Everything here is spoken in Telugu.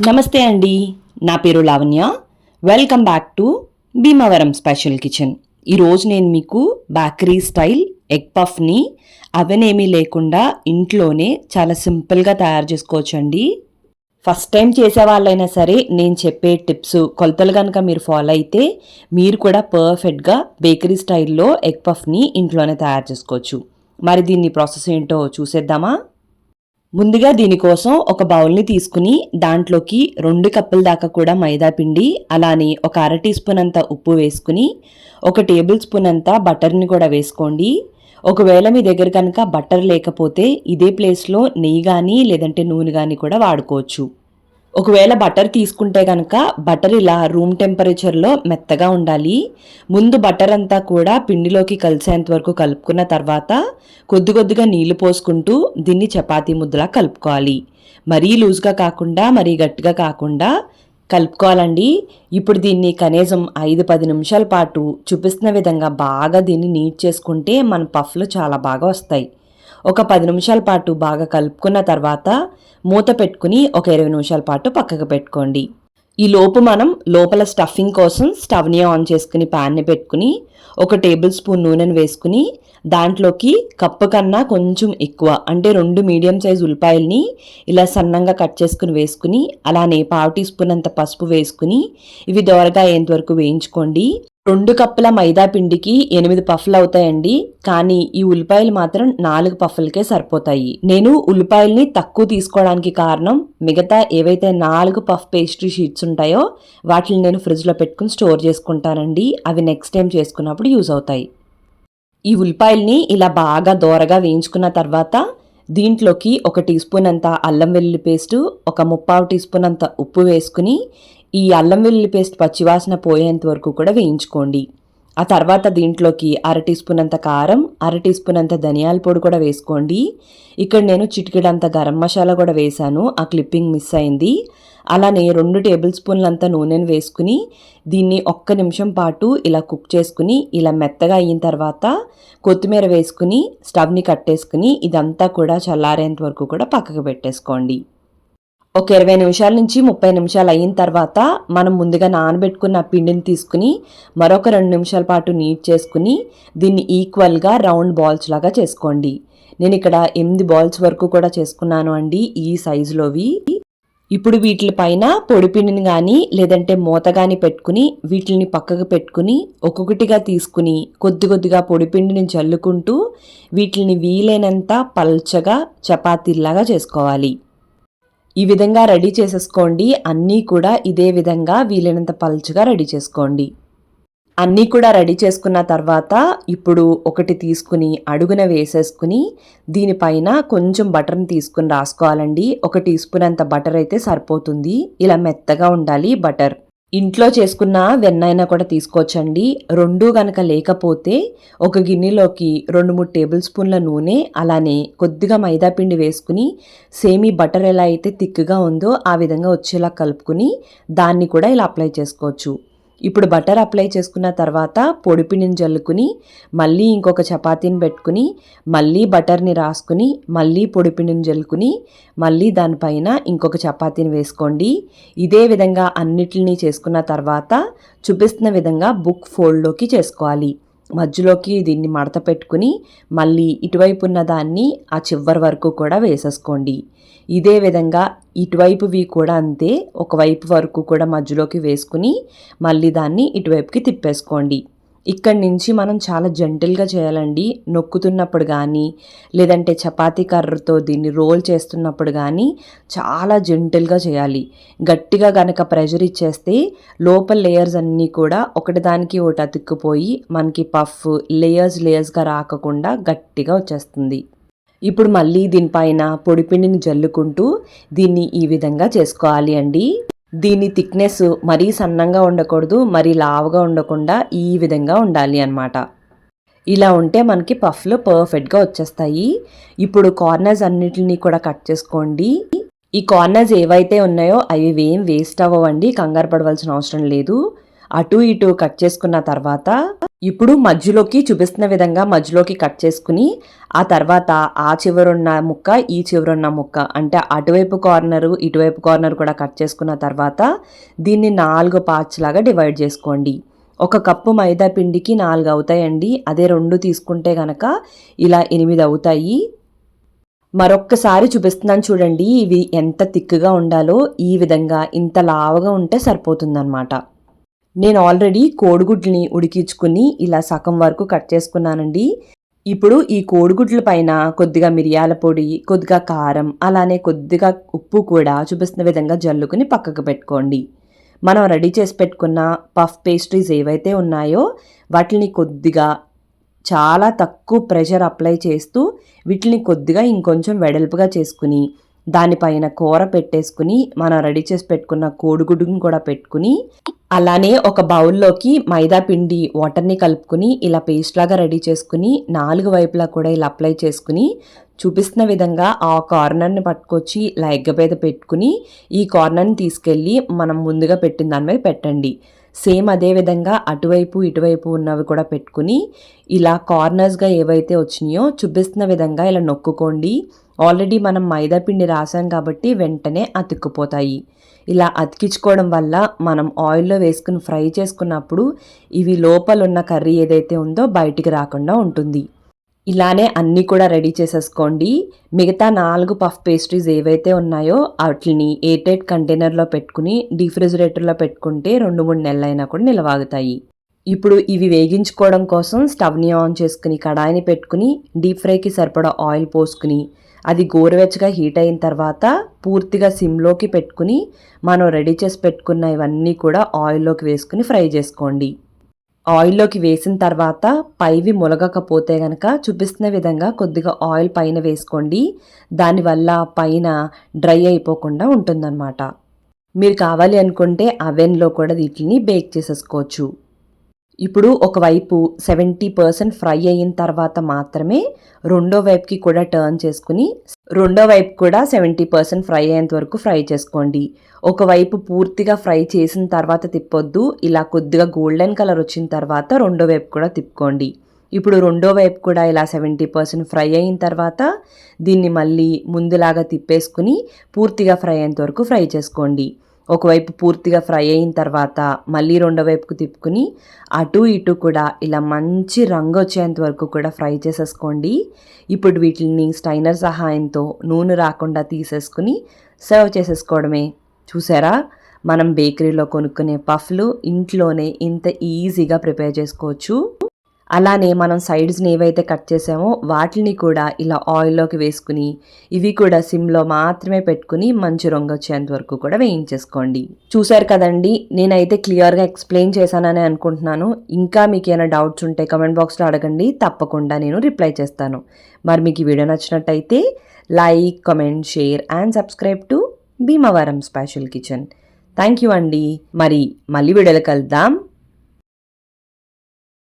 నమస్తే అండి. నా పేరు Lavanya. Welcome back to Bhimavaram special kitchen ఈరోజు నేను మీకు బేకరీ స్టైల్ ఎగ్ పఫ్ని అవనేమీ లేకుండా ఇంట్లోనే చాలా సింపుల్గా తయారు చేసుకోవచ్చండి. ఫస్ట్ టైం చేసే వాళ్ళైనా సరే నేను చెప్పే టిప్స్ కొలతలు కనుక మీరు ఫాలో అయితే మీరు కూడా పర్ఫెక్ట్గా బేకరీ స్టైల్లో ఎగ్ పఫ్ని ఇంట్లోనే తయారు చేసుకోవచ్చు. మరి దీన్ని ప్రాసెస్ ఏంటో చూసేద్దామా? ముందుగా దీనికోసం ఒక బౌల్ని తీసుకుని దాంట్లోకి రెండు కప్పుల దాకా కూడా మైదా పిండి అలానే ఒక అర టీ స్పూన్ అంత ఉప్పు వేసుకుని ఒక టేబుల్ స్పూన్ అంత బటర్ని కూడా వేసుకోండి. ఒకవేళ మీ దగ్గర కనుక బటర్ లేకపోతే ఇదే ప్లేస్లో నెయ్యి కానీ లేదంటే నూనె కానీ కూడా వాడుకోవచ్చు. ఒకవేళ బటర్ తీసుకుంటే కనుక బటర్ ఇలా రూమ్ టెంపరేచర్లో మెత్తగా ఉండాలి. ముందు బటర్ అంతా కూడా పిండిలోకి కలిసేంత వరకు కలుపుకున్న తర్వాత కొద్ది కొద్దిగా నీళ్ళు పోసుకుంటూ దీన్ని చపాతీ ముద్దలా కలుపుకోవాలి. మరీ లూజ్గా కాకుండా మరీ గట్టిగా కాకుండా కలుపుకోవాలండి. ఇప్పుడు దీన్ని కనీసం ఐదు పది నిమిషాల పాటు చూపిస్తున్న విధంగా బాగా దీన్ని నీట్ చేసుకుంటే మన పఫ్లు చాలా బాగా వస్తాయి. ఒక పది నిమిషాల పాటు బాగా కలుపుకున్న తర్వాత మూత పెట్టుకుని ఒక ఇరవై నిమిషాల పాటు పక్కకు పెట్టుకోండి. ఈ లోపు మనం లోపల స్టఫింగ్ కోసం స్టవ్ని ఆన్ చేసుకుని ప్యాన్ని పెట్టుకుని ఒక టేబుల్ స్పూన్ నూనెను వేసుకుని దాంట్లోకి కప్పు కన్నా కొంచెం ఎక్కువ అంటే రెండు మీడియం సైజ్ ఉల్లిపాయల్ని ఇలా సన్నంగా కట్ చేసుకుని వేసుకుని అలానే పావు టీ స్పూన్ అంత పసుపు వేసుకుని ఇవి దోరగా అయ్యేంత వేయించుకోండి. రెండు కప్పుల మైదా పిండికి ఎనిమిది పఫ్లు అవుతాయండి. కానీ ఈ ఉల్లిపాయలు మాత్రం నాలుగు పఫ్లకే సరిపోతాయి. నేను ఉల్లిపాయల్ని తక్కువ తీసుకోవడానికి కారణం మిగతా ఏవైతే నాలుగు పఫ్ పేస్ట్రీ షీట్స్ ఉంటాయో వాటిని నేను ఫ్రిడ్జ్లో పెట్టుకుని స్టోర్ చేసుకుంటానండి. అవి నెక్స్ట్ టైం చేసుకున్నప్పుడు యూజ్ అవుతాయి. ఈ ఉల్లిపాయల్ని ఇలా బాగా దోరగా వేయించుకున్న తర్వాత దీంట్లోకి ఒక టీ స్పూన్ అంత అల్లం వెల్లుల్లి పేస్టు ఒక ముప్పావు టీ స్పూన్ అంత ఉప్పు వేసుకుని ఈ అల్లం వెల్లుల్లి పేస్ట్ పచ్చివాసన పోయేంత వరకు కూడా వేయించుకోండి. ఆ తర్వాత దీంట్లోకి అర టీ స్పూన్ అంత కారం అర టీ స్పూన్ అంత ధనియాల పొడి కూడా వేసుకోండి. ఇక్కడ నేను చిటికెడంత గరం మసాలా కూడా వేశాను. ఆ క్లిప్పింగ్ మిస్ అయింది. అలానే రెండు టేబుల్ స్పూన్లంత నూనెను వేసుకుని దీన్ని ఒక్క నిమిషం పాటు ఇలా కుక్ చేసుకుని ఇలా మెత్తగా అయిన తర్వాత కొత్తిమీర వేసుకుని స్టవ్ని కట్టేసుకుని ఇదంతా కూడా చల్లారేంత వరకు కూడా పక్కకు పెట్టేసుకోండి. ఒక ఇరవై నిమిషాల నుంచి ముప్పై నిమిషాలు అయిన తర్వాత మనం ముందుగా నానబెట్టుకున్న పిండిని తీసుకుని మరొక రెండు నిమిషాల పాటు నీట్ చేసుకుని దీన్ని ఈక్వల్గా రౌండ్ బాల్స్ లాగా చేసుకోండి. నేను ఇక్కడ ఎనిమిది బాల్స్ వరకు కూడా చేసుకున్నాను అండి ఈ సైజులోవి ఇప్పుడు వీటిపైన పొడి పిండిని కానీ లేదంటే మూత కానీ పెట్టుకుని వీటిని పక్కకు పెట్టుకుని ఒక్కొక్కటిగా తీసుకుని కొద్ది కొద్దిగా పొడి పిండిని చల్లుకుంటూ వీటిని వీలైనంత పల్చగా చపాతీలాగా చేసుకోవాలి. ఈ విధంగా రెడీ చేసేసుకోండి. అన్నీ కూడా ఇదే విధంగా వీలైనంత పలుచగా రెడీ చేసుకోండి. అన్నీ కూడా రెడీ చేసుకున్న తర్వాత ఇప్పుడు ఒకటి తీసుకుని అడుగున వేసేసుకుని దీనిపైన కొంచెం బటర్ని తీసుకుని రాసుకోవాలండి. ఒక టీ స్పూన్ అంత బటర్ అయితే సరిపోతుంది. ఇలా మెత్తగా ఉండాలి బటర్. ఇంట్లో చేసుకున్న వెన్నైనా కూడా తీసుకోవచ్చండి. రెండు గనక లేకపోతే ఒక గిన్నెలోకి రెండు మూడు టేబుల్ స్పూన్ల నూనె అలానే కొద్దిగా మైదా పిండి వేసుకుని సేమీ బటర్ ఎలా అయితే థిక్గా ఉందో ఆ విధంగా వచ్చేలా కలుపుకుని దాన్ని కూడా ఇలా అప్లై చేసుకోవచ్చు. ఇప్పుడు బటర్ అప్లై చేసుకున్న తర్వాత పొడిపిండిని జల్లుకుని మళ్ళీ ఇంకొక చపాతీని పెట్టుకుని మళ్ళీ బటర్ని రాసుకుని మళ్ళీ పొడిపిండిని జల్లుకుని మళ్ళీ దానిపైన ఇంకొక చపాతీని వేసుకోండి. ఇదే విధంగా అన్నిటిని చేసుకున్న తర్వాత చూపిస్తున్న విధంగా బుక్ ఫోల్డ్లోకి చేసుకోవాలి. మధ్యలోకి దీన్ని మడత పెట్టుకుని మళ్ళీ ఇటువైపు ఉన్న దాన్ని ఆ చివరి వరకు కూడా వేసేసుకోండి. ఇదే విధంగా ఇటువైపువి కూడా అంతే ఒకవైపు వరకు కూడా మధ్యలోకి వేసుకుని మళ్ళీ దాన్ని ఇటువైపుకి తిప్పేసుకోండి. ఇక్కడి నుంచి మనం చాలా జెంటిల్గా చేయాలండి. నొక్కుతున్నప్పుడు కానీ లేదంటే చపాతీ కర్రతో దీన్ని రోల్ చేస్తున్నప్పుడు కానీ చాలా జెంటిల్గా చేయాలి. గట్టిగా గనక ప్రెషర్ ఇచ్చేస్తే లోపల లేయర్స్ అన్నీ కూడా ఒకటిదానికి ఒకటి అతుక్కుపోయి మనకి పఫ్ లేయర్స్ లేయర్స్గా రాకుండా గట్టిగా వచ్చేస్తుంది. ఇప్పుడు మళ్ళీ దీనిపైన పొడిపిండిని జల్లుకుంటూ దీన్ని ఈ విధంగా చేసుకోవాలి అండి. దీని థిక్నెస్ మరీ సన్నంగా ఉండకూడదు మరీ లావుగా ఉండకుండా ఈ విధంగా ఉండాలి అనమాట ఇలా ఉంటే మనకి పఫ్లు పర్ఫెక్ట్గా వచ్చేస్తాయి. ఇప్పుడు కార్నర్స్ అన్నిటిని కూడా కట్ చేసుకోండి. ఈ కార్నర్స్ ఏవైతే ఉన్నాయో అవి ఏం వేస్ట్ అవ్వండి కంగారు పడవలసిన అవసరం లేదు. అటు ఇటు కట్ చేసుకున్న తర్వాత ఇప్పుడు మధ్యలోకి చూపిస్తున్న విధంగా మధ్యలోకి కట్ చేసుకుని ఆ తర్వాత ఆ చివరున్న ముక్క ఈ చివరున్న ముక్క అంటే అటువైపు కార్నరు ఇటువైపు కార్నర్ కూడా కట్ చేసుకున్న తర్వాత దీన్ని నాలుగు పార్ట్స్ లాగా డివైడ్ చేసుకోండి. ఒక కప్పు మైదా పిండికి నాలుగు అవుతాయండి. అదే రెండు తీసుకుంటే గనక ఇలా ఎనిమిది అవుతాయి. మరొక్కసారి చూపిస్తున్నాను చూడండి ఇవి ఎంత తిక్కుగా ఉండాలో ఈ విధంగా ఇంత లావుగా ఉంటే సరిపోతుందన్నమాట. నేను ఆల్రెడీ కోడిగుడ్లని ఉడికించుకుని ఇలా సగం వరకు కట్ చేసుకున్నానండి. ఇప్పుడు ఈ కోడిగుడ్ల పైన కొద్దిగా మిరియాల పొడి కొద్దిగా కారం అలానే కొద్దిగా ఉప్పు కూడా చూపిస్తున్న విధంగా జల్లుకుని పక్కకు పెట్టుకోండి. మనం రెడీ చేసి పెట్టుకున్న పఫ్ పేస్ట్రీస్ ఏవైతే ఉన్నాయో వాటిని కొద్దిగా చాలా తక్కువ ప్రెషర్ అప్లై చేస్తూ వీటిని కొద్దిగా ఇంకొంచెం వెడల్పుగా చేసుకుని దానిపైన కూర పెట్టేసుకుని మనం రెడీ చేసి పెట్టుకున్న కోడిగుడ్డుని కూడా పెట్టుకుని అలానే ఒక బౌల్లోకి మైదా పిండి వాటర్ని కలుపుకుని ఇలా పేస్ట్ లాగా రెడీ చేసుకుని నాలుగు వైపులా కూడా ఇలా అప్లై చేసుకుని చూపిస్తున్న విధంగా ఆ కార్నర్ని పట్టుకొచ్చి ఇలా ఎగ్గపేద పెట్టుకుని ఈ కార్నర్ని తీసుకెళ్ళి మనం ముందుగా పెట్టిన దాని మీద పెట్టండి. సేమ్ అదే విధంగా అటువైపు ఇటువైపు ఉన్నవి కూడా పెట్టుకుని ఇలా కార్నర్స్గా ఏవైతే వచ్చినాయో చూపిస్తున్న విధంగా ఇలా నొక్కుకోండి. ఆల్రెడీ మనం మైదా పిండి రాసాం కాబట్టి వెంటనే అతుక్కుపోతాయి. ఇలా అతికించుకోవడం వల్ల మనం ఆయిల్లో వేసుకుని ఫ్రై చేసుకున్నప్పుడు ఇవి లోపల ఉన్న కర్రీ ఏదైతే ఉందో బయటికి రాకుండా ఉంటుంది. ఇలానే అన్నీ కూడా రెడీ చేసేసుకోండి. మిగతా నాలుగు పఫ్ పేస్ట్రీస్ ఏవైతే ఉన్నాయో వాటిని ఎయిర్టైట్ కంటైనర్లో పెట్టుకుని డీఫ్రిజిరేటర్లో పెట్టుకుంటే రెండు మూడు నెలలైనా కూడా నిలవాగుతాయి. ఇప్పుడు ఇవి వేగించుకోవడం కోసం స్టవ్ని ఆన్ చేసుకుని కడాయిని పెట్టుకుని డీప్ ఫ్రైకి సరిపడా ఆయిల్ పోసుకుని అది గోరువెచ్చగా హీట్ అయిన తర్వాత పూర్తిగా సిమ్లోకి పెట్టుకుని మనం రెడీ చేసి పెట్టుకున్న ఇవన్నీ కూడా ఆయిల్లోకి వేసుకుని ఫ్రై చేసుకోండి. ఆయిల్లోకి వేసిన తర్వాత పైవి ములగకపోతే గనక చూపిస్తున్న విధంగా కొద్దిగా ఆయిల్ పైన వేసుకోండి. దానివల్ల పైన డ్రై అయిపోకుండా ఉంటుందన్నమాట. మీరు కావాలి అనుకుంటే అవెన్లో కూడా వీటిని బేక్ చేసేసుకోవచ్చు. ఇప్పుడు ఒకవైపు సెవెంటీ పర్సెంట్ ఫ్రై అయిన తర్వాత మాత్రమే రెండో వైపుకి కూడా టర్న్ చేసుకుని రెండో వైపు కూడా సెవెంటీ పర్సెంట్ ఫ్రై అయ్యేంత వరకు ఫ్రై చేసుకోండి. ఒకవైపు పూర్తిగా ఫ్రై చేసిన తర్వాత తిప్పొద్దు. ఇలా కొద్దిగా గోల్డెన్ కలర్ వచ్చిన తర్వాత రెండో వైపు కూడా తిప్పుకోండి. ఇప్పుడు రెండో వైపు కూడా ఇలా సెవెంటీ పర్సెంట్ ఫ్రై అయిన తర్వాత దీన్ని మళ్ళీ ముందులాగా తిప్పేసుకుని పూర్తిగా ఫ్రై అయ్యేంత వరకు ఫ్రై చేసుకోండి. ఒకవైపు పూర్తిగా ఫ్రై అయిన తర్వాత మళ్ళీ రెండో వైపుకు తిప్పుకుని అటు ఇటు కూడా ఇలా మంచి రంగు వచ్చేంత వరకు కూడా ఫ్రై చేసేసుకోండి. ఇప్పుడు వీటిని స్టైనర్ సహాయంతో నూనె రాకుండా తీసేసుకుని సర్వ్ చేసేసుకోవడమే. చూసారా? మనం బేకరీలో కొనుక్కునే పఫ్లు ఇంట్లోనే ఇంత ఈజీగా ప్రిపేర్ చేసుకోవచ్చు. అలానే మనం సైడ్స్ని ఏవైతే కట్ చేసామో వాటిని కూడా ఇలా ఆయిల్లోకి వేసుకుని ఇవి కూడా సిమ్లో మాత్రమే పెట్టుకుని మంచి రంగు వచ్చేంత వరకు కూడా వేయించేసుకోండి. చూసారు కదండి నేనైతే క్లియర్గా ఎక్స్ప్లెయిన్ చేశానని అనుకుంటున్నాను. ఇంకా మీకు ఏమైనా డౌట్స్ ఉంటే కమెంట్ బాక్స్లో అడగండి తప్పకుండా నేను రిప్లై చేస్తాను. మరి మీకు ఈ వీడియో నచ్చినట్టయితే like comment share and subscribe to Bhimavaram special kitchen thank you అండి. మరి మళ్ళీ వీడియోలు కలుద్దాం.